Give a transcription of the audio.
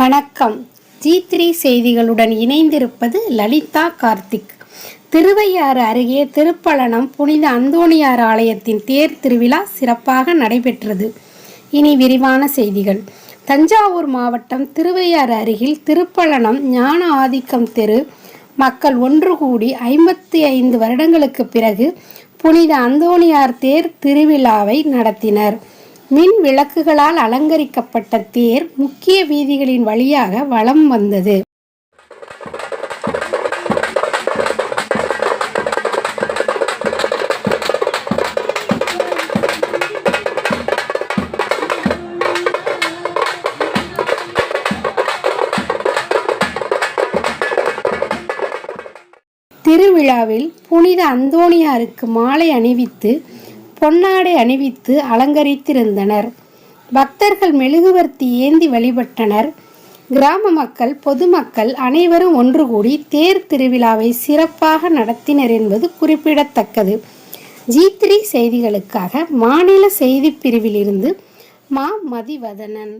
வணக்கம். G three செய்திகளுடன் இணைந்திருப்பது லலிதா கார்த்திக். திருவையாறு அருகே திருப்பலனம் புனித அந்தோணியார் ஆலயத்தின் தேர் திருவிழா சிறப்பாக நடைபெற்றது. இனி விரிவான செய்திகள். தஞ்சாவூர் மாவட்டம் திருவையாறு அருகில் திருப்பலனம் ஞான ஆதிக்கம் தெரு மக்கள் ஒன்று கூடி ஐம்பத்தி ஐந்து வருடங்களுக்கு பிறகு புனித அந்தோணியார் தேர் திருவிழாவை நடத்தினர். மின் விளக்குகளால் அலங்கரிக்கப்பட்ட தேர் முக்கிய வீதிகளின் வழியாக வலம் வந்தது. திருவிழாவில் புனித அந்தோணியாருக்கு மாலை அணிவித்து பொன்னாடை அணிவித்து அலங்கரித்திருந்தனர். பக்தர்கள் மெழுகுவர்த்தி ஏந்தி வழிபட்டனர். கிராம மக்கள் பொதுமக்கள் அனைவரும் ஒன்று கூடி தேர் திருவிழாவை சிறப்பாக நடத்தினர் என்பது குறிப்பிடத்தக்கது. ஜி த்ரீ செய்திகளுக்காக மாநில செய்திப் பிரிவிலிருந்து மா. மதிவதனன்.